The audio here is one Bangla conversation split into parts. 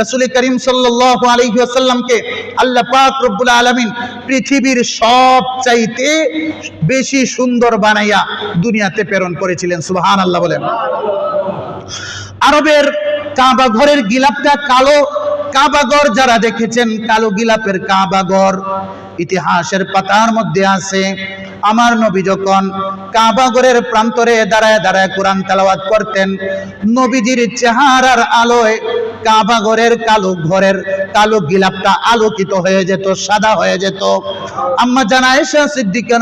রাসূল করিম সাল্লাল্লাহু আলাইহি ওয়াসাল্লামকে আল্লাহ পাক রব্বুল আলামিন পৃথিবীর সব চাইতে বেশি সুন্দর বানাইয়া দুনিয়াতে প্রেরণ করেছিলেন সুহান আল্লাহ বলেন। আরবের কাবা ঘরের গিলাপটা কালো কাবাগর যারা দেখেছেন, কালো গিলাপের কাবাগর ইতিহাসের পাতার মধ্যে আছে। আমার নবী যখন কাবাগরের প্রান্তরে দাঁড়ায় দাঁড়ায় কোরআন তেলাওয়াত করতেন, নবীজির চেহারার আলোয় কাবাগরের কালো ঘরের কালো গিলাপটা আলোকিত হয়ে যেত, সাদা হয়ে যেত। আম্মা জানা এসা সিদ্দিকা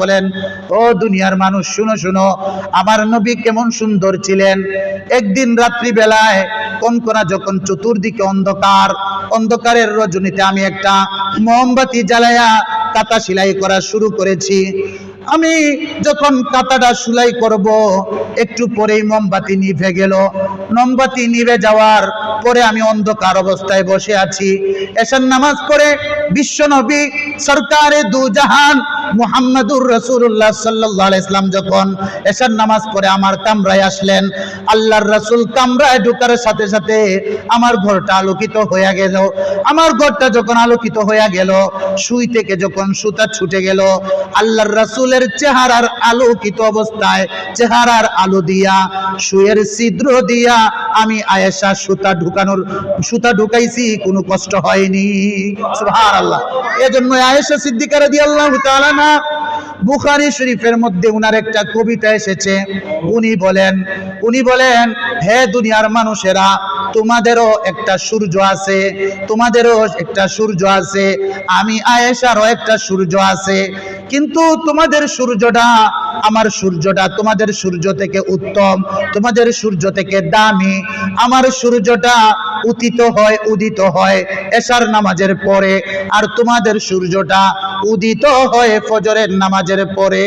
বলেন, ও দুনিয়ার মানুষ, শুনো শুনো, আমার নবী কেমন সুন্দর ছিলেন। একদিন রাত্রি বেলায় কনকনা যখন চতুর্দিকে অন্ধকার, অন্ধকারের রজনীতে আমি একটা মোমবাতি জ্বালায়া কাতা সেলাই করা শুরু করেছি। আমি যখন কাতাটা সুলাই করব, একটু পরেই মোমবাতি নিভে গেল। মোমবাতি নিভে যাওয়ার পরে আমি অন্ধকার অবস্থায় বসে আছি। এসার নামাজ পড়ে বিশ্বনবী সরকারে দু জাহান মুহাম্মাদুর রাসূলুল্লাহ সাল্লাল্লাহু আলাইহি ইসলাম যখন এসার নামাজ পড়ে আমার কামরায় আসলেন, আল্লাহর রাসূল কামরায় ঢোকার সাথে সাথে আমার ঘরটা আলোকিত হয়ে গেল। আমার ঘরটা যখন আলোকিত হয়ে গেল, সুই থেকে যখন সুতা ছুটে গেল, আল্লাহর রাসূলের চেহারার আলোকিত অবস্থায় চেহারার আলো দিয়া, সুয়ের ছিদ্র দিয়া আমি আয়েশা সুতা ঢুকানোর, সুতা ঢুকাইছি, কোনো কষ্ট হয়নি। সুবহানাল্লাহ। এজন্য আয়েশা সিদ্দিকা রাদিয়াল্লাহু তাআলা না বুখারি শরীফের মধ্যে উনার একটা কবিতা এসেছে। উনি বলেন উনি বলেন, হে দুনিয়ার মানুষেরা তোমাদেরও একটা সূর্য আছে, তোমাদেরও একটা সূর্য আছে, আমি আয়েশারও একটা সূর্য আছে, কিন্তু তোমাদের সূর্যটা আমার সূর্যটা, তোমাদের সূর্য থেকে উত্তম, তোমাদের সূর্য থেকে দামি, আমার সূর্যটা উদিত হয় উদিত হয় এশার নামাজের পরে, আর তোমাদের সূর্যটা উদিত হয় ফজরের নামাজের পরে।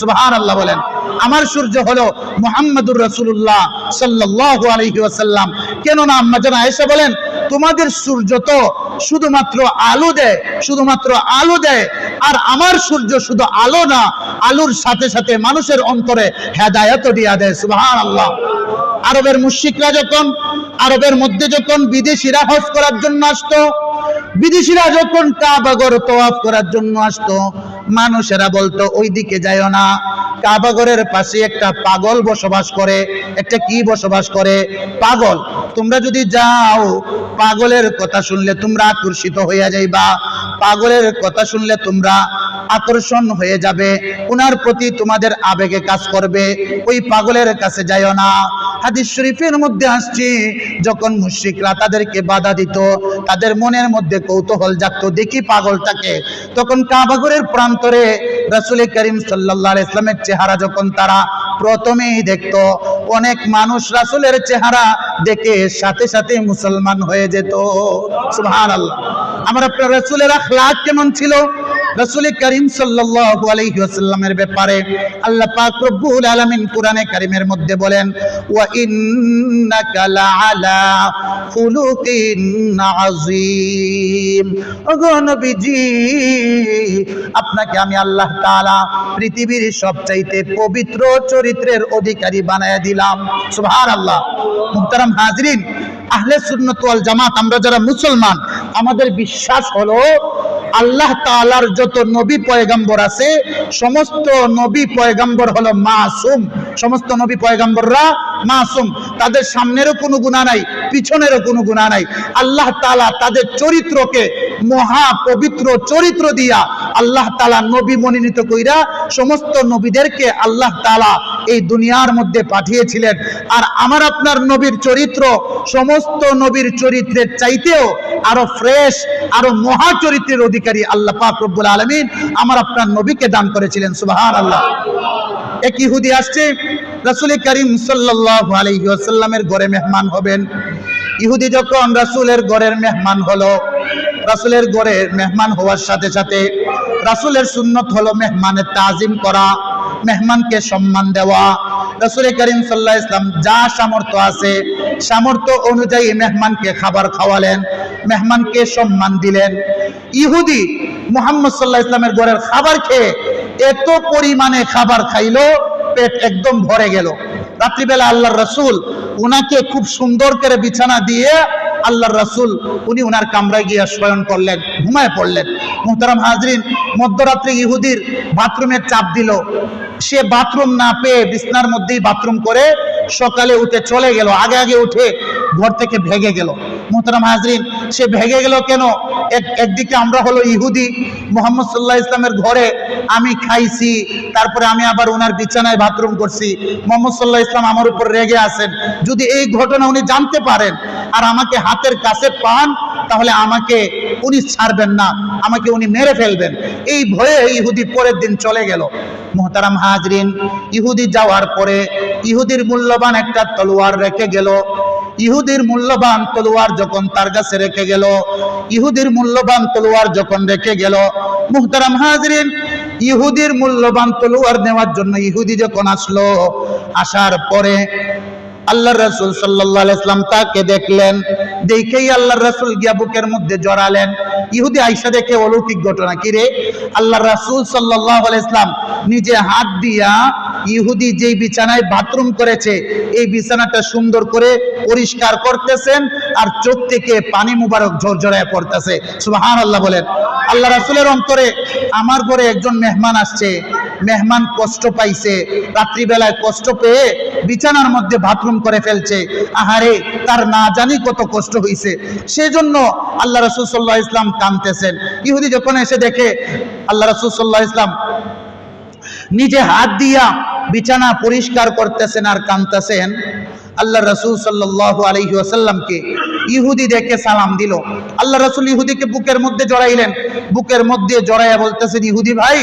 সুবহানাল্লাহ বলেন, আমার সূর্য হলো মোহাম্মদুর রাসূলুল্লাহ সাল্লাল্লাহু আলাইহি ওয়াসাল্লাম কেন না আম্মা জান আয়েশা বলেন, তোমাদের সূর্য তো শুধুমাত্র আলো দেয়, শুধুমাত্র আলো দেয়, আর আমার সূর্য শুধু আলো না, আলোর সাথে সাথে মানুষের অন্তরে হেদায়ত দিয়া দেয়, সুবহানাল্লাহ। আরবের মুশিকরা যখন, আরবের মধ্যে যখন বিদেশিরা হজ করার জন্য আসতো, বিদেশিরা যখন কাবাগর তোয়াফ করার জন্য আসতো মানুষেরা বলতো ওই দিকে যাইও না। কাবাগরের পাশে একটা পাগল বসবাস করে। একটা কি বসবাস করে? পাগল। তোমরা যদি যাও, পাগলের কথা শুনলে তোমরা আকর্ষিত হইয়া যাইবা। পাগলের কথা শুনলে তোমরা আকর্ষণ হয়ে যাবে। উনার প্রতি তোমাদের আবেগে কাজ করবে। ওই পাগলের কাছে যাইও না। হাদিস শরীফের মধ্যে আসছে, যখন মুশরিকরা তাদেরকে বাধা দিত, তাদের মনের মধ্যে কৌতূহল জাগতো, দেখি পাগলটাকে। তখন কাবাগরের প্রান্তরে রাসূল করিম আলাইহি ইসলামের চেহারা যখন তারা প্রথমেই দেখতো, অনেক মানুষ রাসূলের চেহারা দেখে সাথে সাথে মুসলমান হয়ে যেত। সুবহানাল্লাহ। আমার আপনার রাসূলের আখলাক কেমন ছিল? রাসূল করিম সাল্লাল্লাহু আলাইহি ওয়াসাল্লামের ব্যাপারে আল্লাহ পাক রব্বুল আলামিন কোরআনে কারীমের মধ্যে বলেন, ওয়া ইন্নাকা লাআলা খুলুকিন আযীম। ওগো নবীজি, আপনাকে আমি আল্লাহ তাআলা পৃথিবীর সবচাইতে পবিত্র চরিত্রের অধিকারী বানায়া দিলাম। সুবহানাল্লাহ। মুহতারাম হাজরিন, আহলে সুন্নাত ওয়াল জামাত, আমরা যারা মুসলমান, আমাদের বিশ্বাস হলো আল্লাহ তালার যত নবী পয়গাম্বর আছে, সমস্ত নবী পয়গাম্বর হলো মাসুম। সমস্ত নবী পয়গাম্বররা মাসুম। তাদের সামনেরও কোনো গুণা নাই, পিছনেরও কোনো গুণা নাই। আল্লাহ তালা তাদের চরিত্রকে মহা পবিত্র চরিত্র দিয়া আল্লাহ তালা নবী মনোনীত কইরা সমস্ত নবীদেরকে আল্লাহ তালা এই দুনিয়ার মধ্যে পাঠিয়েছিলেন। আর আমার আপনার নবীর চরিত্র সমস্ত নবীর চরিত্রের চাইতেও আরও ফ্রেশ আরও মহা চরিত্রের অধিকারী আল্লাহ পাক রব্বুল আলামিন আমার আপনার নবীকে দান করেছিলেন, সুবহানাল্লাহ। এক ইহুদি আসছে, রাসূল করিম সাল্লাল্লাহু আলাইহি ওয়াসাল্লামের ঘরে মেহমান হবেন। ইহুদি যখন রাসূলের ঘরের মেহমান হলো, রাসূলের ঘরে মেহমান হওয়ার সাথে সাথে রাসূলের সুন্নত হলো মেহমানের তাজিম করা, মেহমানকে সম্মান দেওয়া। রাসূল করিম সাল্লাহ ইসলাম যা সামর্থ্য আছে সামর্থ্য অনুযায়ী মেহমানকে খাবার খাওয়ালেন, মেহমানকে সম্মান দিলেন। ইহুদি মুহাম্মদ সাল্লাহ ইসলামের ঘরের খাবার খেয়ে এত পরিমাণে খাবার খাইলো, পেট একদম ভরে গেল। রাত্রিবেলা আল্লাহর রসুল উনাকে খুব সুন্দর করে বিছানা দিয়ে আল্লাহর রাসূল উনি ওনার কামরায় গিয়ে শয়ন করলেন, ঘুমায় পড়লেন। মুহতারাম হাজরিন মধ্যরাত্রে ইহুদির বাথরুমের চাপ দিল। সে বাথরুম না পেয়ে বিছনার মধ্যেই বাথরুম করে সকালে উঠে চলে গেল, আগে আগে উঠে ঘর থেকে ভেগে গেল। মোহতারাম হাজরিন, সে ভেগে গেল কেন? এক একদিকে আমরা হলো ইহুদি, মোহাম্মদ সাল্লাহ ইসলামের ঘরে আমি খাইছি, তারপরে আমি আবার ওনার বিছানায় বাথরুম করছি। মোহাম্মদ সাল্লাহ ইসলাম আমার উপর রেগে আছেন। যদি এই ঘটনা উনি জানতে পারেন আর আমাকে হাতের কাছে পান, তাহলে আমাকে উনি ছাড়বেন না, আমাকে উনি মেরে ফেলবেন। এই ভয়ে ইহুদি পরের দিন চলে গেল। মোহতারাম হাজরিন, ইহুদি যাওয়ার পরে ইহুদির মূল্যবান একটা তলোয়ার রেখে গেল। ইহুদির মূল্যবান তলোয়ার যখন তার কাছে রেখে গেল, ইহুদির মূল্যবান তলোয়ার যখন রেখে গেল, মুহতারাম হাজরিন, ইহুদির মূল্যবান তলোয়ার নেওয়ার জন্য ইহুদি যখন আসলো, আসার পরে আল্লাহ রসুল সাল্লাহ ইসলাম তাকে দেখলেন, দেখেই আল্লাহ রসুল গিয়া বুকের মধ্যে জড়ালেন। ইহুদি আইসা দেখে অলৌকিক ঘটনা কি রে? আল্লাহ রসুল সাল্লাহ ইসলাম নিজে হাত দিয়া ইহুদি যেই বিছানায় বাথরুম করেছে, এই বিছানাটা সুন্দর করে পরিষ্কার করতেছেন আর চোখ থেকে পানি মুবারক ঝরঝরায় পড়তেছে। সুবাহান আল্লাহ বলেন। আল্লাহ রাসুলের অন্তরে আমার ঘরে একজন মেহমান আসছে। মেহমান কষ্ট পাইছে। রাত্রিবেলায় কষ্ট পেয়ে বিছানার মধ্যে বাথরুম করে ফেলছে। আহারে, তার না জানি কত কষ্ট হইছে। সেজন্য আল্লাহ রসুল সাল্লাহ ইসলাম কানতেছেন ইহুদি যখন এসে দেখে, আল্লাহ রসুল সাল্লাহ ইসলাম নিজে হাত দিয়া বিছানা পরিষ্কার করতেছেন আর কানতেছেন আল্লাহ রসুল সাল্লাহ আলহি আসাল্লামকে ইহুদি দেখে সালাম দিল। আল্লাহ রসুল ইহুদিকে বুকের মধ্যে জড়াইলেন। বুকের মধ্যে জড়াইয়া বলতেছেন, ইহুদি ভাই,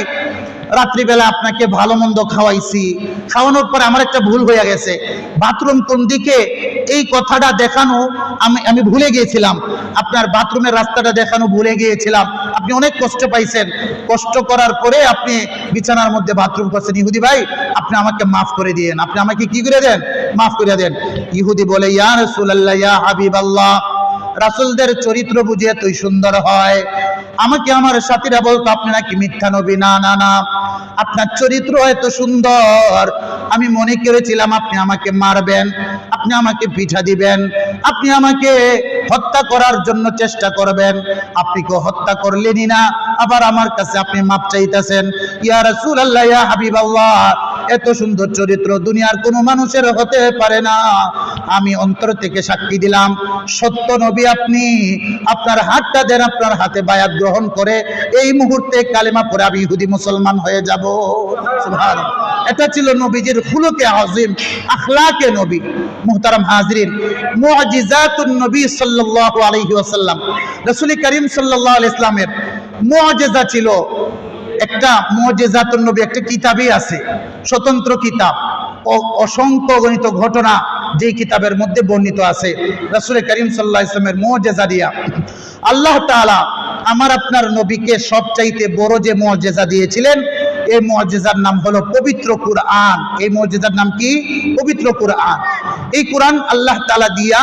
রাত্রিবেলা আপনাকে ভালো মন্দ খাওয়াইছি। খাওয়ানোর পর আমার একটা ভুল হয়ে গেছে। বাথরুম কোন দিকে? এই কথাটা দেখানো আমি আমি ভুলে গিয়েছিলাম। আপনার বাথরুমের রাস্তাটা দেখানো ভুলে গিয়েছিলাম। আপনি অনেক কষ্ট পাইছেন। কষ্ট করার পরে আপনি বিছানার মধ্যে বাথরুম করছেন। ইহুদি ভাই, আপনি আমাকে মাফ করে দিয়েন। আপনি আমাকে কি করে দেন? মাফ করে দেন। ইহুদি বলে, ইয়া রাসূলুল্লাহ, ইয়া হাবিব আল্লাহ রাসূলদের চরিত্র বুঝিয়ে তুই সুন্দর হয়। আমাকে আমার সাথীরা বলতো, আপনি নাকি মিথ্যা নবী? না না না। আপনার চরিত্র এত সুন্দর। আমি মনে করেছিলাম আপনি আমাকে মারবেন, আপনি আমাকে পিঠা দিবেন, আপনি আমাকে হত্যা করার জন্য চেষ্টা করবেন। আপনি কেউ হত্যা করলেনই না। আবার আমার কাছে আপনি মাপ চাইতেছেন, ইয়া রাসূলুল্লাহ, ইয়া হাবিবাল্লাহ, এত সুন্দর চরিত্র দুনিয়ার কোনো মানুষের হতে পারে না। আমি অন্তর থেকে সাক্ষী দিলাম, সত্য নবী আপনি, আপনার হাতটা দেন আপনার হাতে বায়াত গ্রহণ করে, এই মুহূর্তে কালেমা পরে আমি ইহুদি মুসলমান হয়ে যাব। এটা ছিল নবীজির খুলুকে আজিম, আখলাকে নবী। মুহতারাম হাজরিন, মুআজিজাতুন নবী সাল্লাল্লাহু আলাইহি ওয়াসাল্লাম। রাসূল করিম সাল্লাল্লাহু আলাইহি ইসলামের মুআজিজা ছিল একটা মুআজিজাতুন নবী, একটা কিতাবই আছে, স্বতন্ত্র কিতাব। অসংখ্য গণিত ঘটনা যে কিতাবের মধ্যে বর্ণিত আছে। রাসূল করিম আলাইহি ইসলামের মুআজিজা দিয়া আল্লাহ তাআলা আমার আপনার নবীকে সবচাইতে বড় যে মুআজিজা দিয়েছিলেন এই মুআজিজার নাম হলো পবিত্র কুরআন। এই মুআজিজার নাম কি? পবিত্র কুরআন। এই কুরআন আল্লাহ তালা দিয়া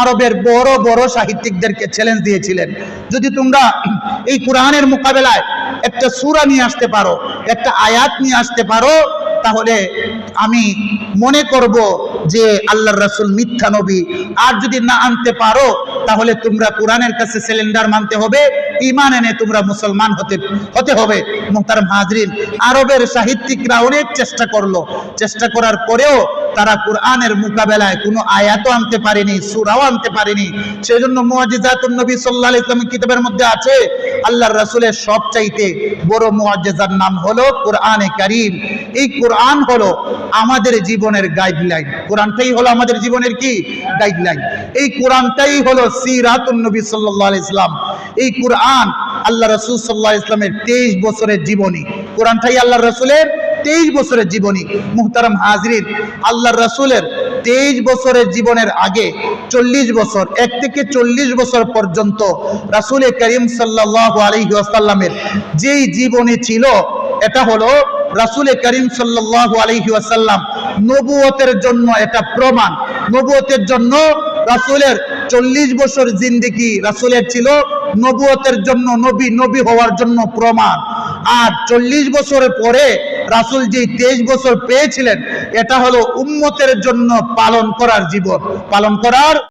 আরবের বড় বড় সাহিত্যিকদেরকে চ্যালেঞ্জ দিয়েছিলেন। যদি তোমরা এই কোরআনের মোকাবেলায় একটা সূরা নিয়ে আসতে পারো, একটা আয়াত নিয়ে আসতে পারো, তাহলে আমি মনে করব যে আল্লাহ রাসূল মিথ্যা নবী। আর যদি না আনতে পারো তাহলে তোমরা কোরআনের কাছে সিলিন্ডার মানতে হবে ইমান এনে তোমরা মুসলমান হতে হতে হবে। মুহতারাম হাজরিন, আরবের সাহিত্যিকরা অনেক চেষ্টা করল। চেষ্টা করার পরেও তারা কোরআনের মোকাবেলায় কোনো আয়াতও আনতে পারেনি, সুরাও আনতে পারেনি। সেই জন্য মুআজিজাতুন নবী সাল্লাল্লাহু আলাইহি কিতাবের মধ্যে আছে আল্লাহর রাসূলের সবচাইতে বড় মুআজিজার নাম হলো কোরআনে কারিম। এই কোরআন হলো আমাদের জীবনের গাইডলাইন কোরআনটাই হলো আমাদের জীবনের কি? গাইডলাইন এই কোরআনটাই হলো সিরাতুন নবী সাল্লাল্লাহু ইসলাম এই কোরআন আল্লাহ রাসূল আলাইহি ইসলামের 23 বছরের জীবনী। কোরআনটাই আল্লাহ রাসূলের 23 বছরের জীবনী। মুহতারাম হাজরিন আল্লাহ রাসূলের 23 বছরের জীবনের আগে, চল্লিশ বছর, এক থেকে চল্লিশ বছর পর্যন্ত রাসূল করিম সাল্লাল্লাহু আলাইহি ওয়াসাল্লামের যেই জীবনী ছিল, এটা হলো রাসূল করিম সাল্লাল্লাহু আলাইহি ওয়াসাল্লাম নবুয়তের জন্য এটা প্রমাণ। নবুয়তের জন্য রাসূলের চল্লিশ বছর জিন্দিগি রাসূলের ছিল, নবুয়তের জন্য নবী নবী হওয়ার জন্য প্রমাণ। আর চল্লিশ বছরের পরে রাসূল যে তেইশ বছর পেয়েছিলেন এটা হলো উম্মতের জন্য পালন করার জীবন। পালন করার